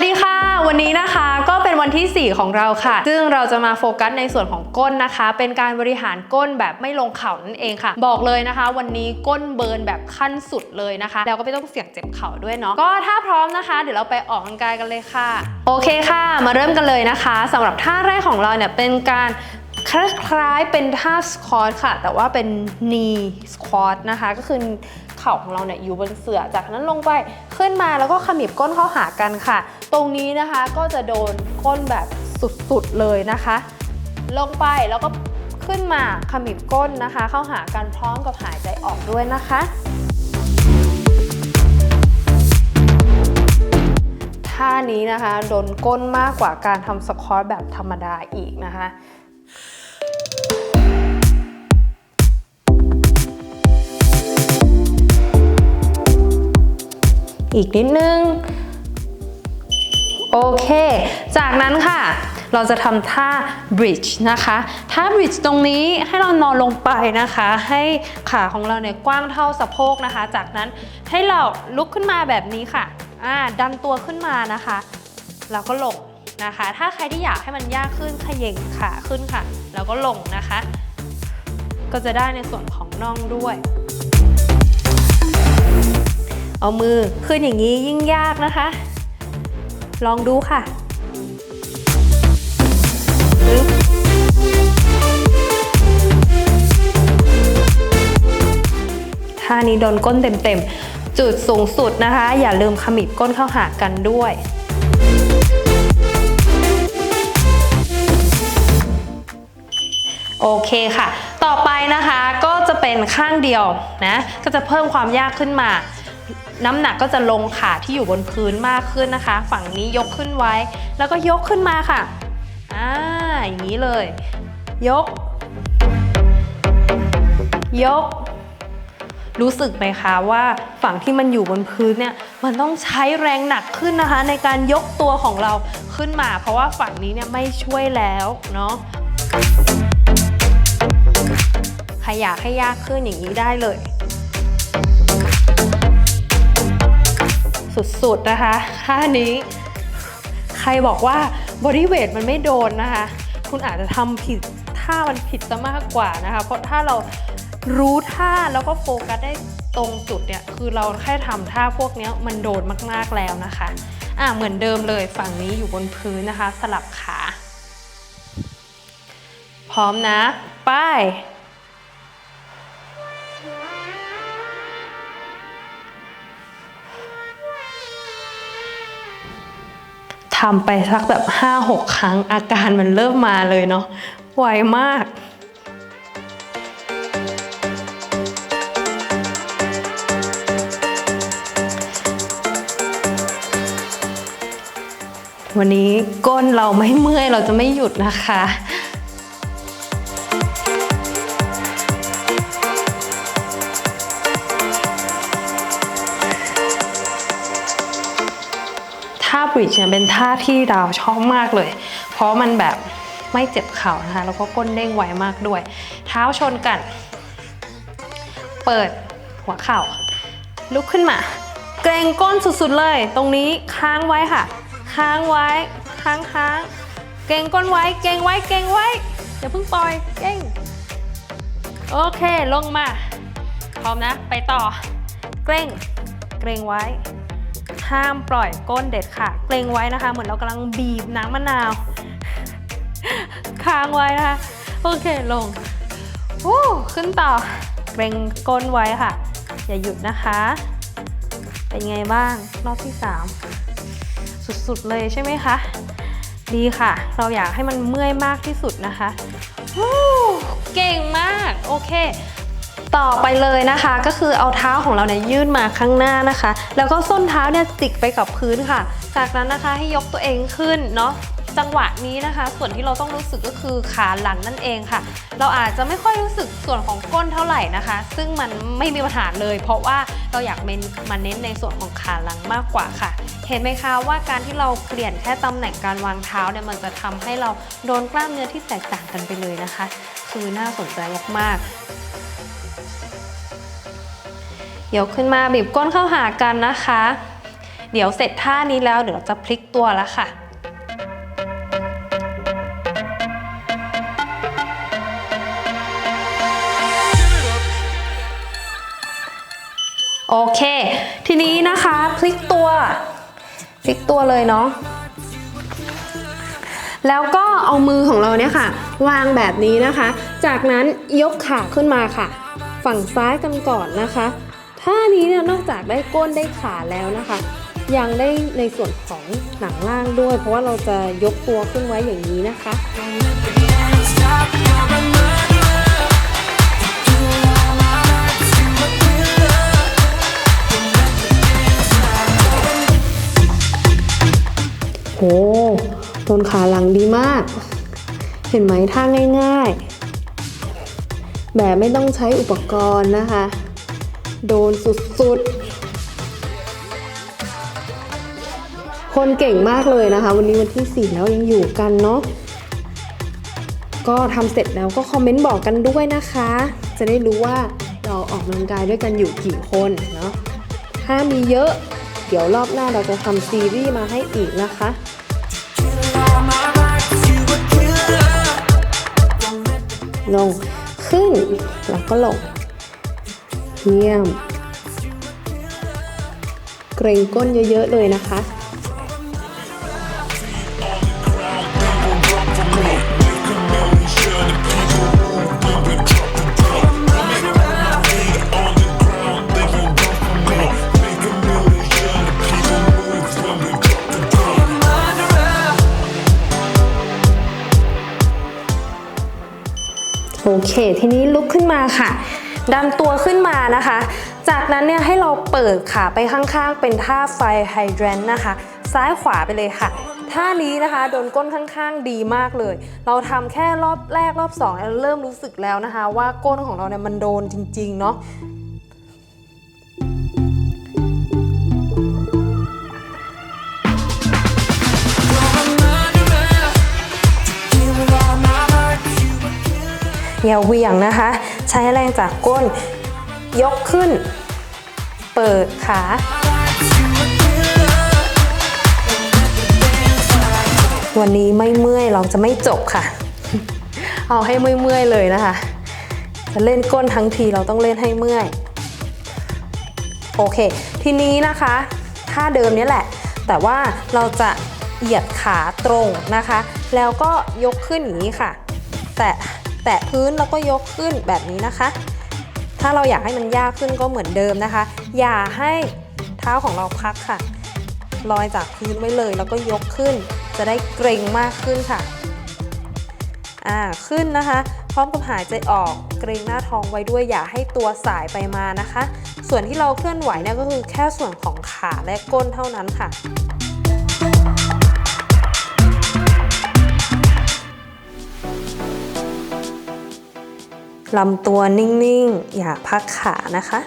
วัสดีค่ะ วันนี้นะคะก็เป็นวันที่ 4 ของเราค่ะ ซึ่งเราจะมาโฟกัสในส่วนของก้นนะคะ เป็นการบริหารก้นแบบไม่ลงเข่านั่นเองค่ะ บอกเลยนะคะ วันนี้ก้นเบิร์นแบบขั้นสุดเลยนะคะ แล้วก็ไม่ต้องเสี่ยงเจ็บเข่าด้วยเนาะก็ถ้าพร้อมนะคะ เดี๋ยวเราไปออกกำลังกายกันเลยค่ะ โอเคค่ะ มาเริ่มกันเลยนะคะสำหรับท่าแรกของเราเนี่ยเป็นการคล้ายๆเป็นท่าสควอตค่ะ แต่ว่าเป็น knee squat นะคะก็คือ เข่าของเราเนี่ยอยู่บนเสื่อจากนั้นลงไปขึ้นมาแล้วก็ขมิบก้นเข้าหากันค่ะ ตรงนี้นะคะก็จะโดนก้นแบบสุดๆเลยนะคะ ลงไปแล้วก็ขึ้นมาขมิบก้นนะคะ เข้าหากันพร้อมกับหายใจออกด้วยนะคะท่านี้นะคะโดนก้นมากกว่าการทำสควอตแบบธรรมดาอีกนะคะ อีกนิดนึง โอเค จากนั้นค่ะ เราจะทำท่า bridge นะคะท่า bridge ตรงนี้ให้เรานอนลงไปนะคะ ให้ขาของเราเนี่ยกว้างเท่าสะโพกนะคะ จากนั้นให้เราลุกขึ้นมาแบบนี้ค่ะอ่าดันตัวขึ้นมานะคะ แล้วก็ลงนะคะ ถ้าใครที่อยากให้มันยากขึ้นขย่งขาขึ้นค่ะ แล้วก็ลงนะคะ ก็จะได้ในส่วนของน่องด้วย เอามือขึ้นอย่างนี้ยิ่งยากนะคะ ลองดูค่ะท่านี้โดนก้นเต็มๆ จุดสูงสุดนะคะ อย่าลืมขมิบก้นเข้าหากันด้วย โอเคค่ะ ต่อไปนะคะก็จะเป็นข้างเดียวนะ ก็จะเพิ่มความยากขึ้นมา น้ำหนักก็จะลงขาที่อยู่บนพื้นมากขึ้นนะคะ ฝั่งนี้ยกขึ้นไว้ แล้วก็ยกขึ้นมาค่ะอ่าอย่างนี้เลย ยก ยก รู้สึกไหมคะว่าฝั่งที่มันอยู่บนพื้นเนี่ยมันต้องใช้แรงหนักขึ้นนะคะ ในการยกตัวของเราขึ้นมา เพราะว่าฝั่งนี้เนี่ยไม่ช่วยแล้วเนาะใครอยากให้ยากขึ้นอย่างนี้ได้เลย สุดๆนะคะท่านี้ ใครบอกว่าบริเวทมันไม่โดนนะคะ คุณอาจจะทำผิดท่ามันผิดซะมากกว่านะคะ เพราะถ้าเรารู้ท่าแล้วก็โฟกัสได้ตรงจุดเนี่ย คือเราแค่ทำท่าพวกนี้มันโดนมากๆแล้วนะคะ อะเหมือนเดิมเลยฝั่งนี้อยู่บนพื้นนะคะ สลับขา พร้อมนะ ไป้ ทำไปสักแบบ 5-6 ครั้งอาการมันเริ่มมาเลยเนาะไวมากวันนี้ก้นเราไม่เมื่อยเราจะไม่หยุดนะคะ ริดเนี่ยเป็นท่าที่ดาวชอบมากเลย เพราะมันแบบไม่เจ็บเข่านะคะ แล้วก็ก้นเด้งไวมากด้วย เท้าชนกัน เปิดหัวเข่า ลุกขึ้นมา เกรงก้นสุดๆเลย ตรงนี้ค้างไว้ค่ะ ค้างไว้ ค้างค้างเกรงก้นไว้ เกรงไว้ เกรงไว้ อย่าเพิ่งปล่อย เกรงโอเค ลงมา พร้อมนะ ไปต่อ เกรงเกรงไว้ ห้ามปล่อยก้นเด็ดขาดเกรงไว้นะคะ เหมือนเรากำลังบีบน้ำมะนาว ค้างไว้นะคะ โอเคลงวู้ขึ้นต่อเกรงก้นไว้ค่ะ อย่าหยุดนะคะ เป็นไงบ้างรอบที่ 3 สุดๆเลยใช่ไหมคะ ดีค่ะ เราอยากให้มันเมื่อยมากที่สุดนะคะวู้เก่งมาก โอเค ต่อไปเลยนะคะ ก็คือเอาเท้าของเราเนี่ยยื่นมาข้างหน้านะคะ แล้วก็ส้นเท้าเนี่ยจิกไปกับพื้นค่ะ จากนั้นนะคะให้ยกตัวเองขึ้นเนาะจังหวะนี้นะคะ ส่วนที่เราต้องรู้สึกก็คือขาหลังนั่นเองค่ะ เราอาจจะไม่ค่อยรู้สึกส่วนของก้นเท่าไหร่นะคะ ซึ่งมันไม่มีปัญหาเลย เพราะว่าเราอยากเน้นมาเน้นในส่วนของขาหลังมากกว่าค่ะ เห็นไหมคะว่าการที่เราเปลี่ยนแค่ตำแหน่งการวางเท้าเนี่ยมันจะทำให้เราโดนกล้ามเนื้อที่แตกต่างกันไปเลยนะคะ คือน่าสนใจมากๆ ยกขึ้นมาบีบก้นเข้าหากันนะคะ เดี๋ยวเสร็จท่านี้แล้วเดี๋ยวเราจะพลิกตัวแล้วค่ะ โอเค ทีนี้นะคะพลิกตัว พลิกตัวเลยเนาะแล้วก็เอามือของเราเนี่ยค่ะ วางแบบนี้นะคะ จากนั้นยกขาขึ้นมาค่ะ ฝั่งซ้ายกันก่อนนะคะ ท่านี้เนี่ยนอกจากได้ก้นได้ขาแล้วนะคะ ยังได้ในส่วนของหนังล่างด้วย เพราะว่าเราจะยกตัวขึ้นไว้อย่างนี้นะคะโหต้นขาหลังดีมาก เห็นไหมท่าง่าย ๆ แบบไม่ต้องใช้อุปกรณ์นะคะ โดนสุดๆ คนเก่งมากเลยนะคะ วันนี้วันที่ 4 แล้วยังอยู่กันเนาะก็ทำเสร็จแล้วก็คอมเมนต์บอกกันด้วยนะคะ จะได้รู้ว่าเราออกกำลังกายด้วยกันอยู่กี่คนเนาะถ้ามีเยอะเดี๋ยวรอบหน้าเราจะทำซีรีส์มาให้อีกนะคะลงขึ้นแล้วก็ลง เยี่ยม เกรงก้นเยอะ ๆ เลยนะคะ โอเค ทีนี้ลุกขึ้นมาค่ะ ดันตัวขึ้นมานะคะ จากนั้นเนี่ยให้เราเปิดขาไปข้างๆ เป็นท่าไฟไฮแดรนนะคะ ซ้ายขวาไปเลยค่ะท่านี้นะคะโดนก้นข้างๆดีมากเลย เราทำแค่รอบแรกรอบสองเริ่มรู้สึกแล้วนะคะ ว่าก้นของเราเนี่ยมันโดนจริงๆเนาะ อย่าเหวี่ยงนะคะ ใช้แรงจากก้นยกขึ้น เปิดขาวันนี้ไม่เมื่อยเราจะไม่จบค่ะ เอาให้เมื่อยเลยนะคะ จะเล่นก้นทั้งทีเราต้องเล่นให้เมื่อย โอเค ทีนี้นะคะท่าเดิมนี้แหละ แต่ว่าเราจะเหยียดขาตรงนะคะ แล้วก็ยกขึ้นอย่างนี้ค่ะ แตะ แตะพื้นแล้วก็ยกขึ้นแบบนี้นะคะ ถ้าเราอยากให้มันยากขึ้นก็เหมือนเดิมนะคะ อย่าให้เท้าของเราพักค่ะลอยจากพื้นไว้เลย แล้วก็ยกขึ้น จะได้เกรงมากขึ้นค่ะอ่าขึ้นนะคะ พร้อมกับหายใจออกเกรงหน้าท้องไว้ด้วยอย่าให้ตัวสายไปมานะคะ ส่วนที่เราเคลื่อนไหวเนี่ยก็คือแค่ส่วนของขาและก้นเท่านั้นค่ะ ลำตัวนิ่งๆ อย่าพักขานะคะ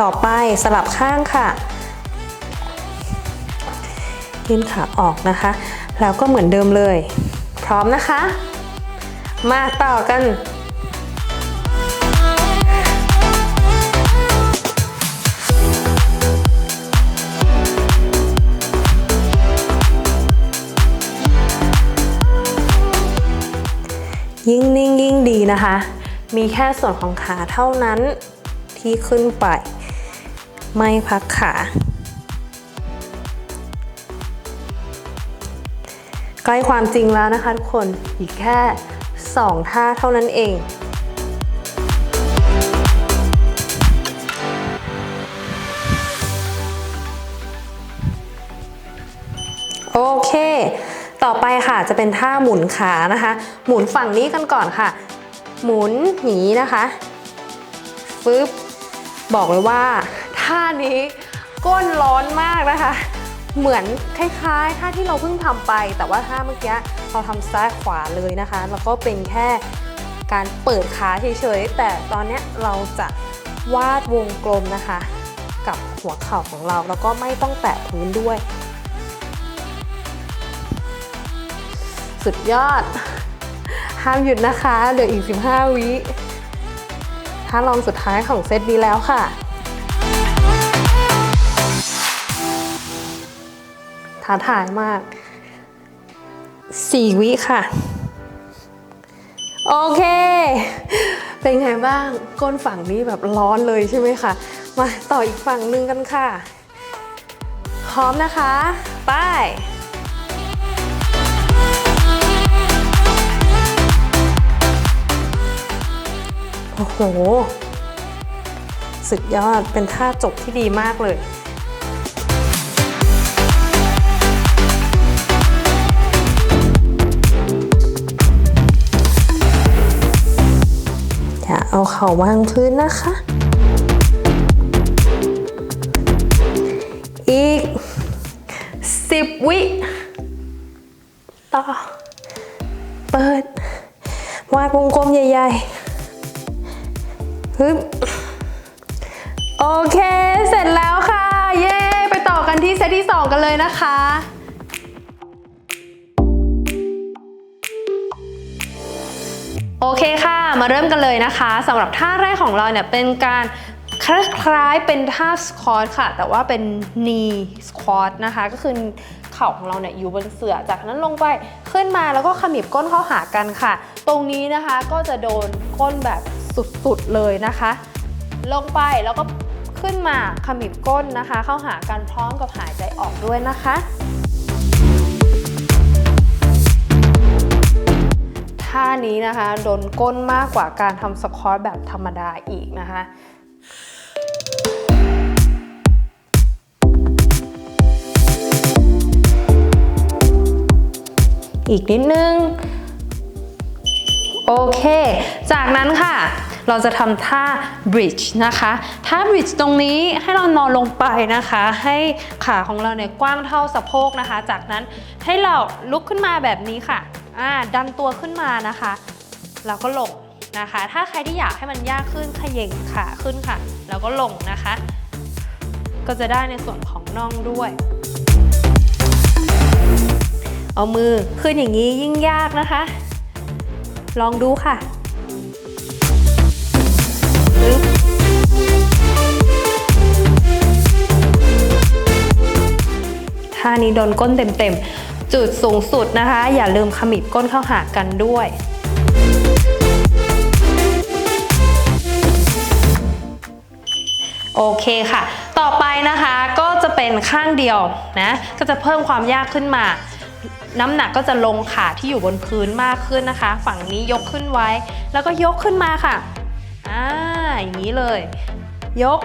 ต่อไปสลับข้างค่ะ ยื่นขาออกนะคะ แล้วก็เหมือนเดิมเลย พร้อมนะคะ มาต่อกัน ยิ่งนิ่งยิ่งดีนะคะ มีแค่ส่วนของขาเท่านั้นที่ขึ้นไป ไม่พักขา ใกล้ความจริงแล้วนะคะทุกคน อีกแค่ 2 ท่าเท่านั้นเอง ค่ะ จะเป็นท่าหมุนขานะคะ หมุนฝั่งนี้กันก่อนค่ะ หมุนหนีนะคะฟึบบอกเลยว่าท่านี้ก้นร้อนมากนะคะ เหมือนคล้ายๆท่าที่เราเพิ่งทำไป แต่ว่าท่าเมื่อกี้เราทำซ้ายขวาเลยนะคะ แล้วก็เป็นแค่การเปิดขาเฉยๆแต่ตอนนี้เราจะวาดวงกลมนะคะ กับหัวเข่าของเราแล้วก็ไม่ต้องแตะพื้นด้วย สุดยอด ห้ามหยุดนะคะ เหลืออีก 15 วิท่าลองสุดท้ายของเซตนี้แล้วค่ะ ท้าทายมาก 4 วิค่ะ โอเค เป็นไงบ้าง ก้นฝั่งนี้แบบร้อนเลยใช่ไหมคะ มาต่ออีกฝั่งหนึ่งกันค่ะ พร้อมนะคะ ไป โอ้โห สุดยอดเป็นท่าจบที่ดีมากเลยอย่าเอาเข่าวางพื้นนะคะ อีก 10 วิ ต่อ เปิด วาดวงกลมใหญ่ ๆ ฮึบโอเค เสร็จแล้วค่ะ เย้ ไปต่อกันที่เซตที่ 2 กันเลยนะคะโอเคค่ะ มาเริ่มกันเลยนะคะสำหรับท่าแรกของเราเนี่ยเป็นการคล้ายๆเป็นท่าสควอตค่ะ แต่ว่าเป็น knee squat นะคะ ก็คือเข่าของเราเนี่ยอยู่บนเสื่อจากนั้นลงไปขึ้นมาแล้วก็ขมิบก้นเข้าหากันค่ะ ตรงนี้นะคะก็จะโดนก้นแบบ สุดๆเลยนะคะ ลงไปแล้วก็ขึ้นมาขมิบก้นนะคะ เข้าหากันพร้อมกับหายใจออกด้วยนะคะ ท่านี้นะคะโดนก้นมากกว่าการทำสควอตแบบธรรมดาอีกนะคะอีกนิดนึง โอเค จากนั้นค่ะ เราจะทำท่า bridge นะคะท่า bridge ตรงนี้ให้เรานอนลงไปนะคะ ให้ขาของเราเนี่ยกว้างเท่าสะโพกนะคะ จากนั้นให้เราลุกขึ้นมาแบบนี้ค่ะอ่าดันตัวขึ้นมานะคะแล้วก็ลงนะคะ ถ้าใครที่อยากให้มันยากขึ้นขย่งขาขึ้นค่ะ แล้วก็ลงนะคะ ก็จะได้ในส่วนของน่องด้วย เอามือขึ้นอย่างนี้ยิ่งยากนะคะ ลองดูค่ะ ท่านี้โดนก้นเต็มๆ จุดสูงสุดนะคะ อย่าลืมขมิบก้นเข้าหากันด้วยโอเคค่ะ ต่อไปนะคะก็จะเป็นข้างเดียวนะ ก็จะเพิ่มความยากขึ้นมา น้ำหนักก็จะลงขาที่อยู่บนพื้นมากขึ้นนะคะ ฝั่งนี้ยกขึ้นไว้ แล้วก็ยกขึ้นมาค่ะ อ่า อย่างนี้เลย ยก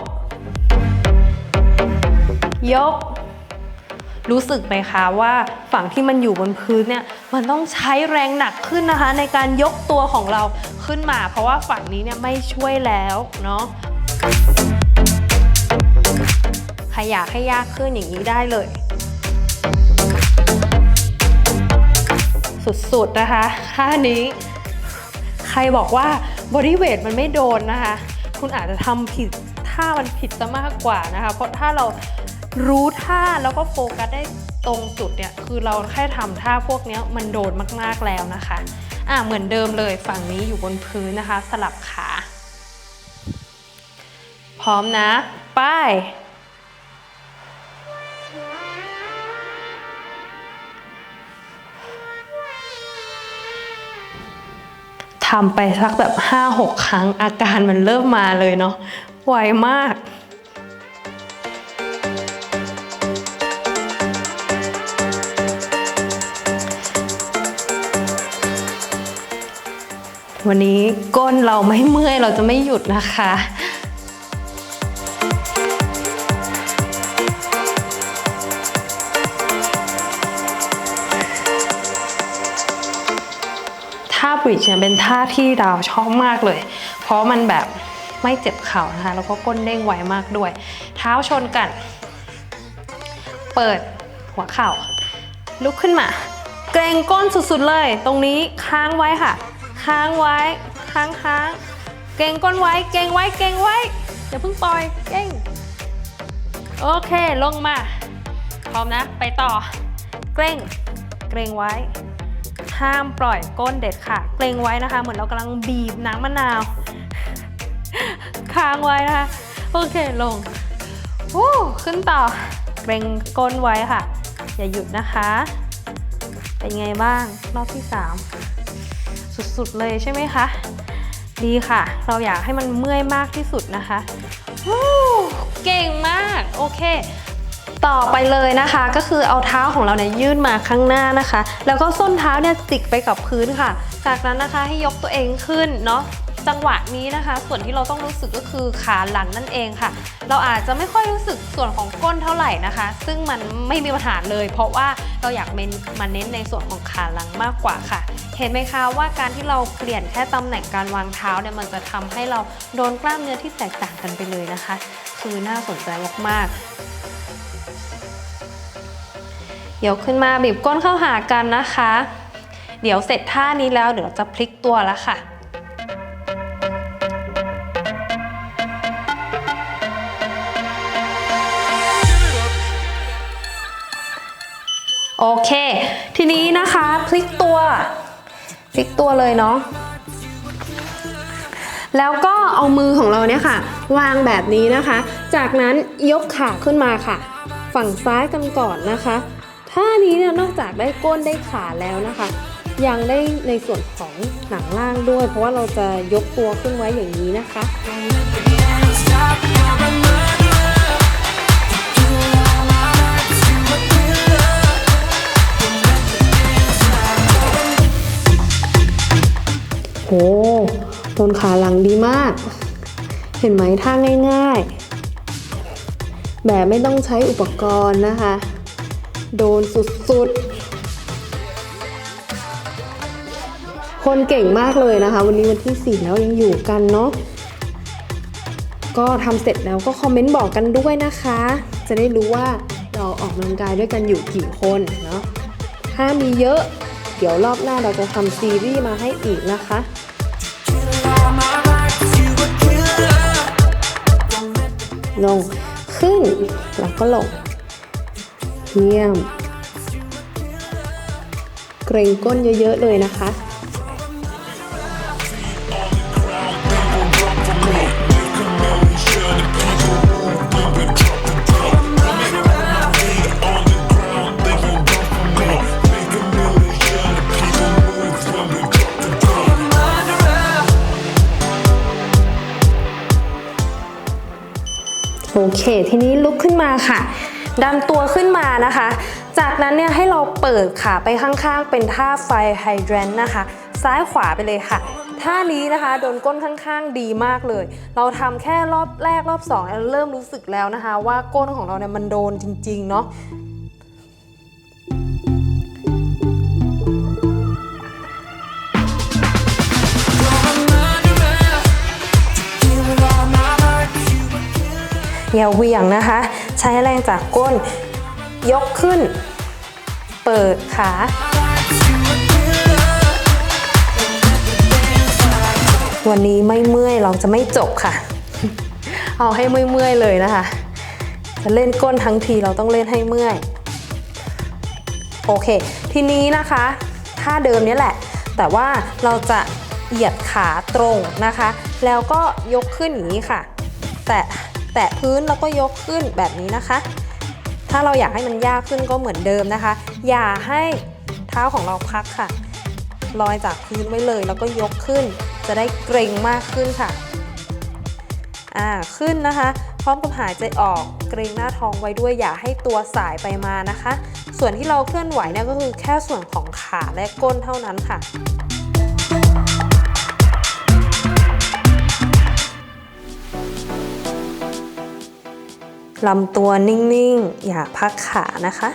ยก รู้สึกไหมคะว่าฝั่งที่มันอยู่บนพื้นเนี่ยมันต้องใช้แรงหนักขึ้นนะคะ ในการยกตัวของเราขึ้นมา เพราะว่าฝั่งนี้เนี่ยไม่ช่วยแล้วเนาะใครอยากให้ยากขึ้นอย่างนี้ได้เลย สุดๆนะคะท่านี้ ใครบอกว่าบริเวทมันไม่โดนนะคะ คุณอาจจะทำผิดท่ามันผิดซะมากกว่านะคะ เพราะถ้าเรา รู้ท่าแล้วก็โฟกัสได้ตรงจุดเนี่ยคือเราแค่ทำท่าพวกนี้มันโดนมากๆแล้วนะคะอะเหมือนเดิมเลยฝั่งนี้อยู่บนพื้นนะคะ สลับขา พร้อมนะไป้ายทำไปสักแบบ 5-6 ครั้งอาการมันเริ่มมาเลยเนาะไวมาก วันนี้ก้นเราไม่เมื่อยเราจะไม่หยุดนะคะ ท่าบริดจ์เนี่ยเป็นท่าที่ดาวชอบมากเลย เพราะมันแบบไม่เจ็บเข่านะคะ แล้วก็ก้นเด้งไวมากด้วย เท้าชนกัน เปิดหัวเข่า ลุกขึ้นมา เกรงก้นสุดๆเลย ตรงนี้ค้างไว้ค่ะ ค้างไว้ ค้างค้างเกรงก้นไว้ เกรงไว้ เกรงไว้อย่าเพิ่งปล่อย เกรงโอเค ลงมา พร้อมนะ ไปต่อ เกรงเกรงไว้ ห้ามปล่อยก้นเด็ดขาดเกรงไว้นะคะ เหมือนเรากำลังบีบน้ำมะนาว ค้างไว้นะคะ โอเค ลงวู้ขึ้นต่อ เกรงก้นไว้ค่ะ อย่าหยุดนะคะ เป็นไงบ้าง รอบที่ 3 สุดๆเลยใช่ไหมคะ ดีค่ะ เราอยากให้มันเมื่อยมากที่สุดนะคะเก่งมากโอเค ต่อไปเลยนะคะ ก็คือเอาเท้าของเราเนี่ยยื่นมาข้างหน้านะคะ แล้วก็ส้นเท้าเนี่ยจิกไปกับพื้นค่ะ จากนั้นนะคะให้ยกตัวเองขึ้นเนาะจังหวะนี้นะคะ ส่วนที่เราต้องรู้สึกก็คือขาหลังนั่นเองค่ะ เราอาจจะไม่ค่อยรู้สึกส่วนของก้นเท่าไหร่นะคะ ซึ่งมันไม่มีปัญหาเลย เพราะว่าเราอยากมาเน้นในส่วนของขาหลังมากกว่าค่ะ เห็นไหมคะว่าการที่เราเปลี่ยนแค่ตำแหน่งการวางเท้าเนี่ยมันจะทำให้เราโดนกล้ามเนื้อที่แตกต่างกันไปเลยนะคะ คือน่าสนใจมากๆ ยกขึ้นมาบีบก้นเข้าหากันนะคะ เดี๋ยวเสร็จท่านี้แล้วเดี๋ยวเราจะพลิกตัวแล้วค่ะโอเค ทีนี้นะคะ พลิกตัว พลิกตัวเลยเนาะแล้วก็เอามือของเราเนี่ยค่ะ วางแบบนี้นะคะ จากนั้นยกขาขึ้นมาค่ะ ฝั่งซ้ายกันก่อนนะคะท่านี้เนี่ยนอกจากได้ก้นได้ขาแล้วนะคะ ยังได้ในส่วนของหนังล่างด้วย เพราะว่าเราจะยกตัวขึ้นไว้อย่างนี้นะคะ โหโดนขาหลังดีมาก เห็นไหมท่าง่าย ๆ แบบไม่ต้องใช้อุปกรณ์นะคะ โดนสุดๆ คนเก่งมากเลยนะคะ วันนี้วันที่ 4 แล้วยังอยู่กันเนาะก็ทำเสร็จแล้วก็คอมเมนต์บอกกันด้วยนะคะ จะได้รู้ว่าเราออกกำลังกายด้วยกันอยู่กี่คนเนาะถ้ามีเยอะ เดี๋ยวรอบหน้าเราจะทำซีรีส์มาให้อีกนะคะ ลงขึ้น แล้วก็ลง เยี่ยม เกรงก้นเยอะๆเลยนะคะ เค ทีนี้ลุกขึ้นมาค่ะดันตัวขึ้นมานะคะ จากนั้นเนี่ยให้เราเปิดขาไปข้างๆ เป็นท่าไฟไฮดรนนะคะ ซ้ายขวาไปเลยค่ะ ท่านี้นะคะโดนก้นข้างๆดีมากเลย เราทำแค่รอบแรกรอบสองเริ่มรู้สึกแล้วนะคะ ว่าก้นของเราเนี่ยมันโดนจริงๆเนาะ อย่าเวียงนะคะ ใช้แรงจากก้น ยกขึ้น เปิดขาวันนี้ไม่เมื่อยเราจะไม่จบค่ะ เอาให้เมื่อยๆเลยนะคะ จะเล่นก้นทั้งทีเราต้องเล่นให้เมื่อย โอเค ทีนี้นะคะท่าเดิมนี้แหละ แต่ว่าเราจะเหยียดขาตรงนะคะ แล้วก็ยกขึ้นอย่างนี้ค่ะ แตะ แตะพื้นแล้วก็ยกขึ้นแบบนี้นะคะ ถ้าเราอยากให้มันยากขึ้นก็เหมือนเดิมนะคะ อย่าให้เท้าของเราพักค่ะลอยจากพื้นไว้เลย แล้วก็ยกขึ้น จะได้เกรงมากขึ้นค่ะอ่าขึ้นนะคะ พร้อมกับหายใจออกเกรงหน้าท้องไว้ด้วยอย่าให้ตัวสายไปมานะคะ ส่วนที่เราเคลื่อนไหวเนี่ยก็คือแค่ส่วนของขาและก้นเท่านั้นค่ะ ลำตัวนิ่งๆ อย่าพักขานะคะ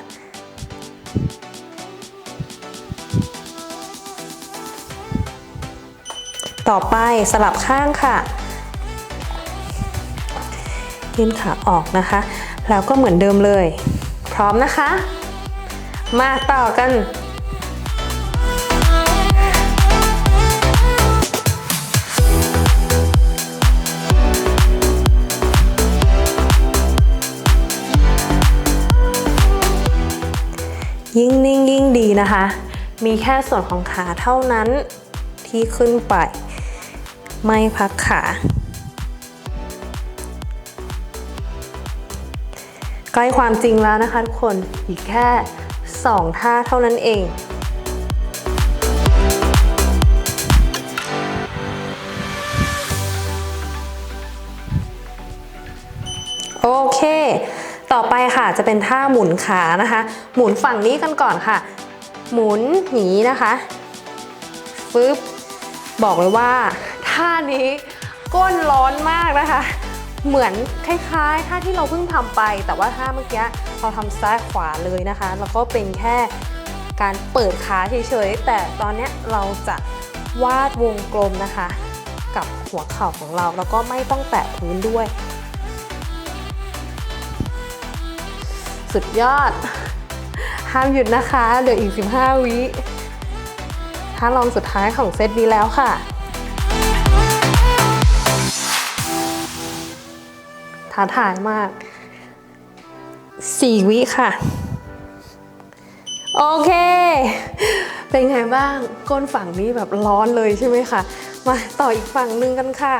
ต่อไปสลับข้างค่ะ ยื่นขาออกนะคะ แล้วก็เหมือนเดิมเลย พร้อมนะคะ มาต่อกัน ยิ่งนิ่งยิ่งดีนะคะ มีแค่ส่วนของขาเท่านั้นที่ขึ้นไป ไม่พักขา ใกล้ความจริงแล้วนะคะทุกคน อีกแค่ 2 ท่าเท่านั้นเอง ต่อไปค่ะจะเป็นท่าหมุนขานะคะ หมุนฝั่งนี้กันก่อนค่ะ หมุนหนีนะคะฟึบบอกเลยว่าท่านี้ก้นร้อนมากนะคะ เหมือนคล้ายๆท่าที่เราเพิ่งทำไป แต่ว่าท่าเมื่อกี้เราทำซ้ายขวาเลยนะคะ แล้วก็เป็นแค่การเปิดขาเฉยๆแต่ตอนนี้เราจะวาดวงกลมนะคะ กับหัวเข่าของเราแล้วก็ไม่ต้องแตะพื้นด้วย สุดยอด ห้ามหยุดนะคะ เหลืออีก 15 วิท่าลองสุดท้ายของเซตนี้แล้วค่ะ ท้าทายมาก 4 วิค่ะ โอเค เป็นไงบ้าง ก้นฝั่งนี้แบบร้อนเลยใช่ไหมคะ มาต่ออีกฝั่งหนึ่งกันค่ะ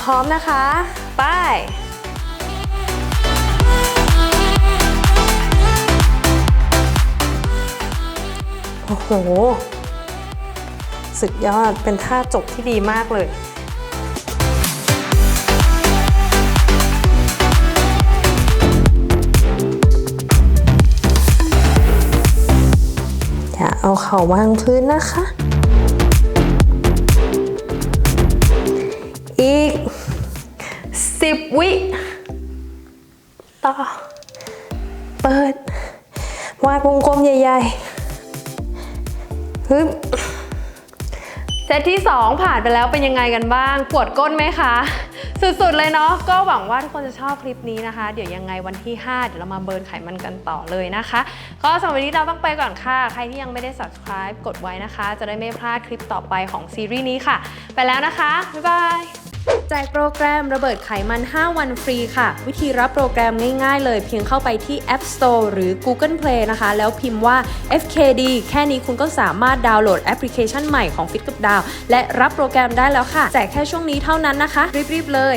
พร้อมนะคะ ไป โอ้โห สุดยอดเป็นท่าจบที่ดีมากเลยอย่าเอาเข่าวางพื้นนะคะ อีก 10 วิ ต่อ เปิด วาดวงกลมใหญ่ ๆ ฮึบเซตที่ 2 ผ่านไปแล้วเป็นยังไงกันบ้าง ปวดก้นไหมคะ สุดๆเลยเนาะก็หวังว่าทุกคนจะชอบคลิปนี้นะคะ เดี๋ยวยังไงวันที่ 5 เดี๋ยวเรามาเบิร์นไขมันกันต่อเลยนะคะ ก็สำหรับวันนี้เราต้องไปก่อนค่ะ ใครที่ยังไม่ได้ subscribe กดไว้นะคะ จะได้ไม่พลาดคลิปต่อไปของซีรีส์นี้ค่ะ ไปแล้วนะคะ บ๊ายบาย แจกโปรแกรมระเบิดไขมัน 5 วันฟรีค่ะ วิธีรับโปรแกรมง่ายๆ เลยเพียงเข้าไปที่ App Store หรือ Google Play นะคะ แล้วพิมพ์ว่า FKD แค่นี้คุณก็สามารถดาวน์โหลดแอปพลิเคชันใหม่ของ Fit กับดาว และรับโปรแกรมได้แล้วค่ะ แจกแค่ช่วงนี้เท่านั้นนะคะ รีบๆเลย